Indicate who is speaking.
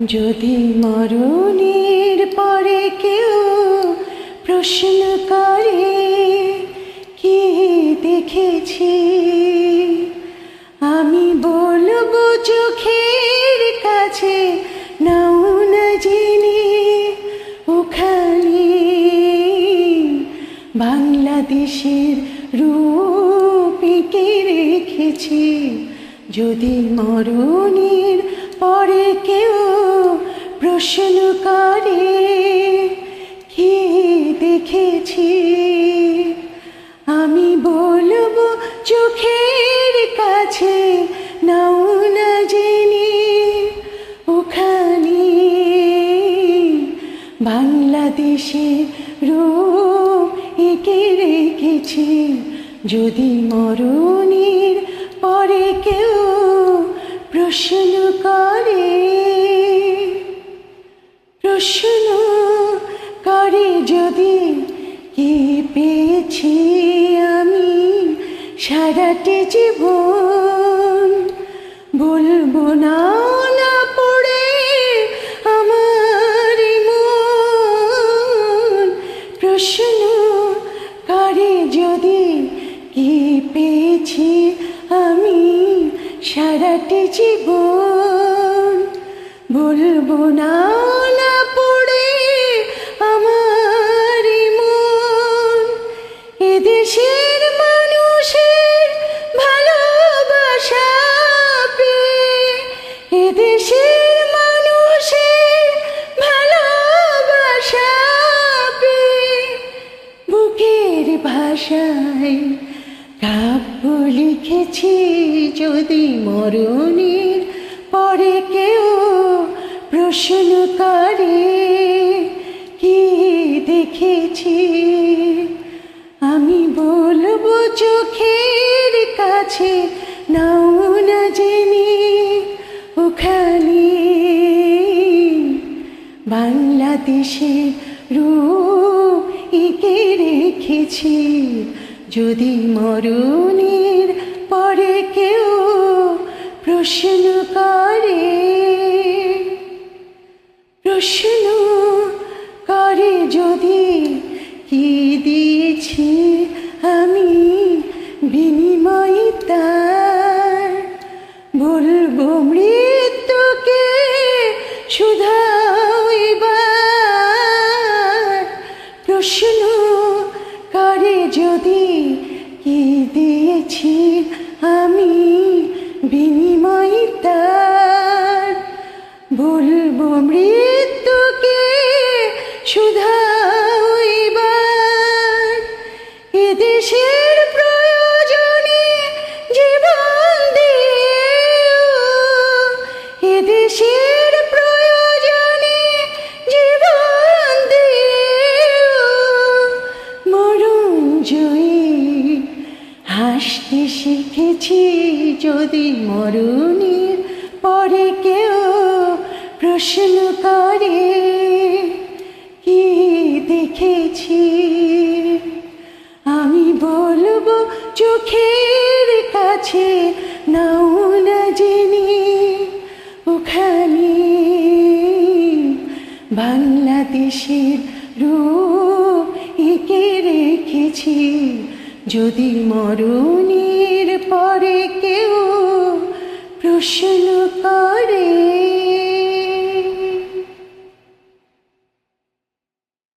Speaker 1: যদি মরণের পরে কেউ প্রশ্ন করে কি দেখেছি? আমি বলব চোখের কাছে, নাও না জেনে ওখানে। বাংলাদেশের রূপ এঁকে রেখেছি, যদি মরণের পরে দেখেছি। আমি বলব চোখের কাছে, নাও না জেনে ওখানে। বাংলাদেশের রূপ এঁকে রেখেছি, যদি মরণের পরে কেউ প্রশ্ন করে। প্রশ্ন করে যদি কি পেয়েছি আমি সারাটি জীবন। বলব না না পড়ে আমার মন। প্রশ্ন, করে যদি কি পেয়েছি আমি সারাটি জীবন? বলব না না লিখেছি যদি মরণের পরে কেউ প্রশ্ন করে কি দেখেছি? আমি বলব চোখের কাছে, নাও না জেনে ওখানে। বাংলাদেশের রূপ এঁকে রেখেছি। যদি মরণের পরে কেউ প্রশ্ন করে প্রশ্ন করে যদি কি দিয়েছি আমি বিনিময় তার? বলব মৃত্যুকে এবার। প্রশ্ন যদি মরণের পরে কেউ প্রশ্ন করে, কি দেখেছি? আমি বলব, চোখের কাছে নাও না জেনে, ওখানে বাংলাদেশের রূপ এঁকে রেখেছি। যদি মরণের পরে কেউ প্রশ্ন